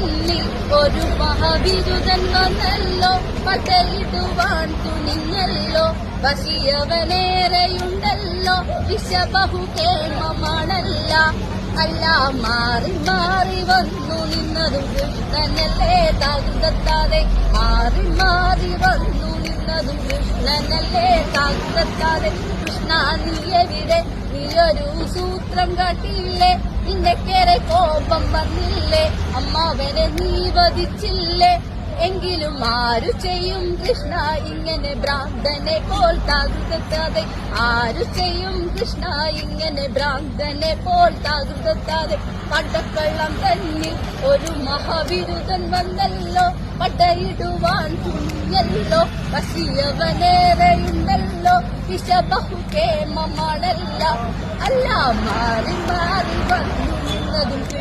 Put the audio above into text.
തന്നിൽ ഒരു മഹാവിരുദൻ വന്നല്ലോ പകലിടുവാൻ തുനിഞ്ഞല്ലോ. വശിയവനേറെയുണ്ടല്ലോ വിഷബഹു കേമമാണല്ല അല്ല മാറി മാറി വന്നു നിന്നതും കൃഷ്ണനല്ലേ തകുതത്താതെ മാറി മാറി വന്നു നിന്നതും കൃഷ്ണനല്ലേ തകുതത്താതെ കൃഷ്ണ നീ എവിടെ? നീയൊരു സൂത്രം കാട്ടിയില്ലേ. നിന്റെ വന്നില്ലേ അമ്മാവനെ നീ വധിച്ചില്ലേ എങ്കിലും ആരു ചെയ്യും കൃഷ്ണ? ഇങ്ങനെ ഭ്രാന്തനെ പോൽ താകുതെത്താതെ ആരു ചെയ്യും കൃഷ്ണ? ഇങ്ങനെ ഭ്രാന്തനെ പോൽ താകുതെത്താതെ പട്ടക്കള്ളം തന്നിൽ ഒരു മഹാവിരുദൻ വന്നല്ലോ. പടയിടുവാൻ തുണിയല്ലോ പശിയവനേറെയുണ്ടല്ലോ. വിശബഹു കേമമാണല്ല അല്ല മാറി മാറി